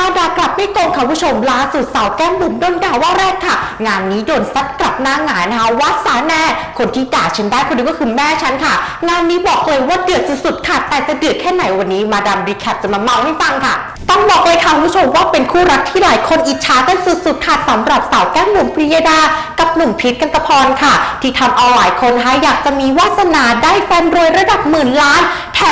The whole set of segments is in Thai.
มาดากลับไม่โกงค่ะผู้ชมล่าสุดสาวแก้มบุ๋มโดนด่าว่าแรกค่ะ งานนี้โดนซัดกลับหน้าหงายนะคะวัดสาแน่คนที่ด่าฉันได้คนนี้ก็คือแม่ฉันค่ะ งานนี้บอกเลยว่าเดือดสุดๆค่ะ แต่จะเดือดแค่ไหนวันนี้มาดามรีแคปจะมาเมาให้ฟังค่ะต้องบอกเลยค่ะคุณผู้ชมว่าเป็นคู่รักที่หลายคนอิจฉากันสุดๆค่ะสำหรับสาวแก้มบุ๋มปริยดา กับหนุ่มพีทกันตะพรค่ะ ที่ทำเอาหลายคนนะคะอยากจะมีวาสนาได้แฟนรวยระดับหมื่นล้าน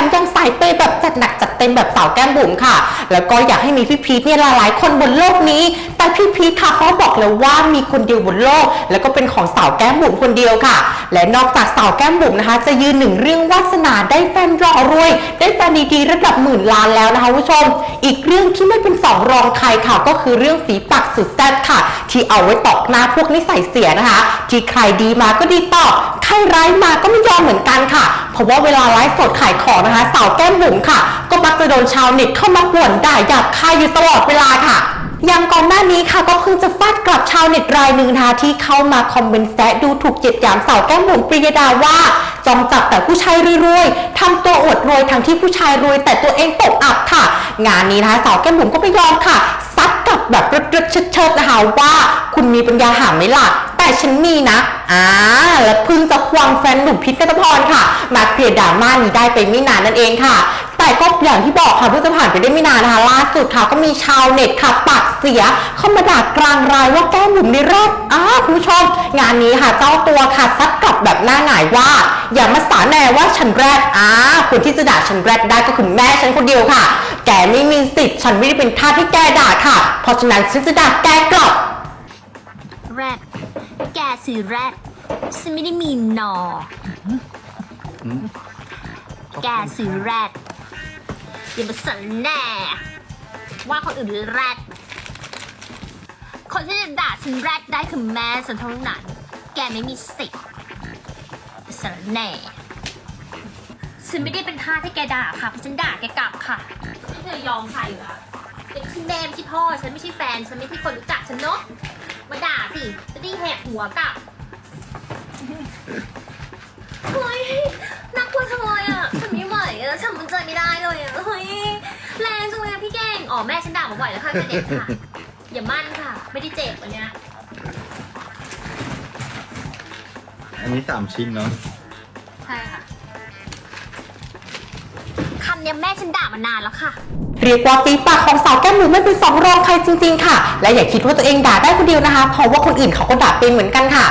มยังสายเปย์แบบจัดหนักจัดเต็มแบบสาวแก้มบุ๋มค่ะ แล้วก็อยากให้มีพี่พีทเนี่ยหลายๆ คนบนโลกนี้ แต่พี่พีทค่ะเขาบอกเลยว่ามีคนเดียวบนโลก แล้วก็เป็นของสาวแก้มบุ๋มคนเดียวค่ะ และนอกจากสาวแก้มบุ๋มนะคะ จะยืนหนึ่งเรื่องวาสนาได้แฟนรอรวย ได้แฟนดีๆระดับหมื่นล้านแล้วนะคะผู้ชม อีกเรื่องที่ไม่เป็นสองรองใครค่ะก็คือเรื่องฝีปากสุดแซ่บค่ะ ที่เอาไว้ตอกหน้าพวกนิสัยเสียนะคะ ที่ใครดีมาก็ดีตอบใครร้ายมาก็ไม่ยอมเหมือนกัน ราะว่าเวลาไลฟ์สดขายของนะคะ สาวแก้มบุ๋มค่ะ ก็มักจะโดนชาวเน็ตเข้ามาป่วนด่าหยาบคายอยู่ตลอดเวลาค่ะอย่างก่อนหน้านี้ค่ะก็เพิ่งจะฟาดกลับชาวเน็ตรายหนึ่งนะคะที่เข้ามาคอมเมนต์แซะดูถูกเจ็ดยามสาวแก้มบุ๋มปริยดาว่าจองจับแต่ผู้ชายรวยๆทำตัวอวดรวยทั้งที่ผู้ชายรวย แต่ตัวเองตกอับค่ะ งานนี้นะคะสาวแก้มบุ๋มก็ไม่ยอมค่ะซัดกลับแบบรึดๆเชิดๆนะคะว่า คุณมีปัญญาหาไหมล่ะแต่ฉันมีนะ อ่าและเพิ่งจะควงแฟนหนุ่มพิษกัตพรค่ะ มาเคลียร์ดราม่านี้ได้ไปไม่นานนั่นเองค่ะแต่ก็อย่างที่บอกค่ะเพิ่งจะผ่านไปได้ไม่นานนะคะล่าสุดค่ะก็มีชาวเน็ตค่ะปากเสียเข้ามาด่ากลางรายว่าแก้มบุ๋มในแรกอ้าคุณผู้ชม งานนี้ค่ะเจ้าตัวค่ะซัดกลับแบบหน้าหงายว่า อย่ามาสาแนว่าฉันแรดอ้าคนที่จะด่าฉันแรดได้ก็คือแม่ฉันคนเดียวค่ะ แกไม่มีสิทธิ์ฉันไม่ได้เป็นทาสให้แกด่าค่ะ เพราะฉะนั้นฉันจะด่าแกกลับแรด กสิแรดฉันไม่ได้มีนอแกสิแรดอย่ามาสั่นแน่ว่าคนอื่นแรดคนที่จะด่าฉันแรดได้คือแม่ฉันเท่านั้นแกไม่มีสิทธิ์สั่นแน่ฉันไม่ได้เป็นท่าสให้แกด่าค่ะเพราะฉันด่าแกกลับค่ะไม่เคยยอมใครเหรอเป็นคือแม่ไม่ใช่พ่อฉันไม่ใช่แฟน ฉันไม่ใช่คนรู้จักฉันเนาะมา ด่าสิจะตีแหกหัวกลับเฮ้ยน่ากลัวจังเลยอะฉันไม่ไหวแล้วฉันมันใจไม่ได้เลยอะเฮ้ยแรงจังเลยอะพี่เก่งอ๋อแม่ฉันด่ามาบ่อยแล้วค่ะเด็กค่ะ อย่ามั่นค่ะ ไม่ได้เจ็บอันเนี้ยอันนี้สามชิ้นเนาะ คำเนี้ยแม่ฉันด่ามานานแล้วค่ะ เรียกว่าฝีปากของสาวแก้มบุ๋มไม่เป็นสองรองใครจริงๆค่ะ และอย่าคิดว่าตัวเองด่าได้คนเดียวนะคะ เพราะว่าคนอื่นเขาก็ด่าเป็นเหมือนกันค่ะ